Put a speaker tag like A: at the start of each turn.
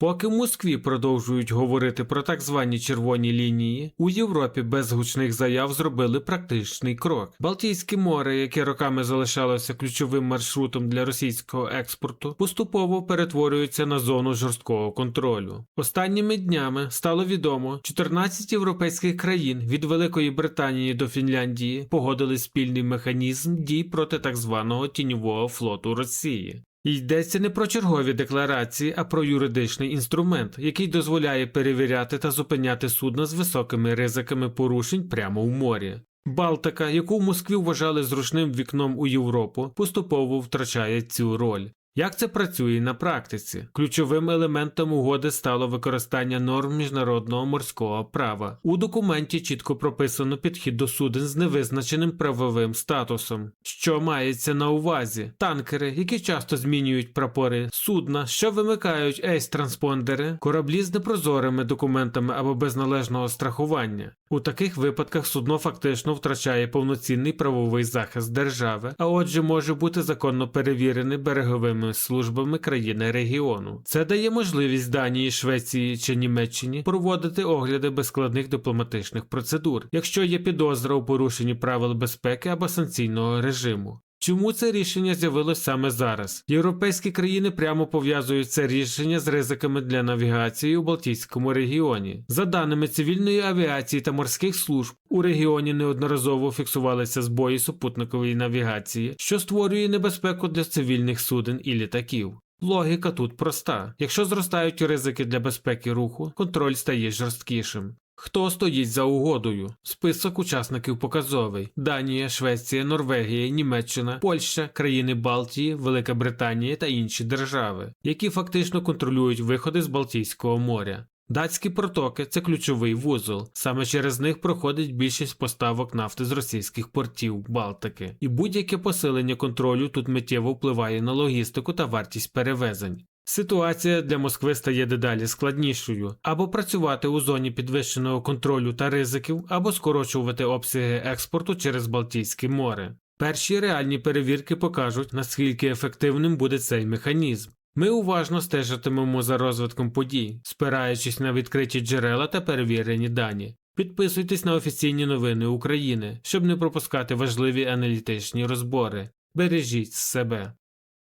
A: Поки в Москві продовжують говорити про так звані червоні лінії, у Європі без гучних заяв зробили практичний крок. Балтійське море, яке роками залишалося ключовим маршрутом для російського експорту, поступово перетворюється на зону жорсткого контролю. Останніми днями стало відомо, 14 європейських країн від Великої Британії до Фінляндії погодили спільний механізм дій проти так званого тіньового флоту Росії. Йдеться не про чергові декларації, а про юридичний інструмент, який дозволяє перевіряти та зупиняти судна з високими ризиками порушень прямо в морі. Балтика, яку в Москві вважали зручним вікном у Європу, поступово втрачає цю роль. Як це працює на практиці? Ключовим елементом угоди стало використання норм міжнародного морського права. У документі чітко прописано підхід до суден з невизначеним правовим статусом. Що мається на увазі? Танкери, які часто змінюють прапори, судна, що вимикають ейс-транспондери, кораблі з непрозорими документами або без належного страхування. У таких випадках судно фактично втрачає повноцінний правовий захист держави, а отже може бути законно перевірене береговими службами країни регіону. Це дає можливість Данії, Швеції чи Німеччині проводити огляди без складних дипломатичних процедур, якщо є підозра у порушенні правил безпеки або санкційного режиму. Чому це рішення з'явилось саме зараз? Європейські країни прямо пов'язують це рішення з ризиками для навігації у Балтійському регіоні. За даними цивільної авіації та морських служб, у регіоні неодноразово фіксувалися збої супутникової навігації, що створює небезпеку для цивільних суден і літаків. Логіка тут проста: якщо зростають ризики для безпеки руху, контроль стає жорсткішим. Хто стоїть за угодою? Список учасників показовий: Данія, Швеція, Норвегія, Німеччина, Польща, країни Балтії, Велика Британія та інші держави, які фактично контролюють виходи з Балтійського моря. Датські протоки це ключовий вузол. Саме через них проходить більшість поставок нафти з російських портів Балтики, і будь-яке посилення контролю тут миттєво впливає на логістику та вартість перевезень. Ситуація для Москви стає дедалі складнішою або працювати у зоні підвищеного контролю та ризиків, або скорочувати обсяги експорту через Балтійське море. Перші реальні перевірки покажуть, наскільки ефективним буде цей механізм. Ми уважно стежитимемо за розвитком подій, спираючись на відкриті джерела та перевірені дані. Підписуйтесь на офіційні новини України, щоб не пропускати важливі аналітичні розбори. Бережіть себе.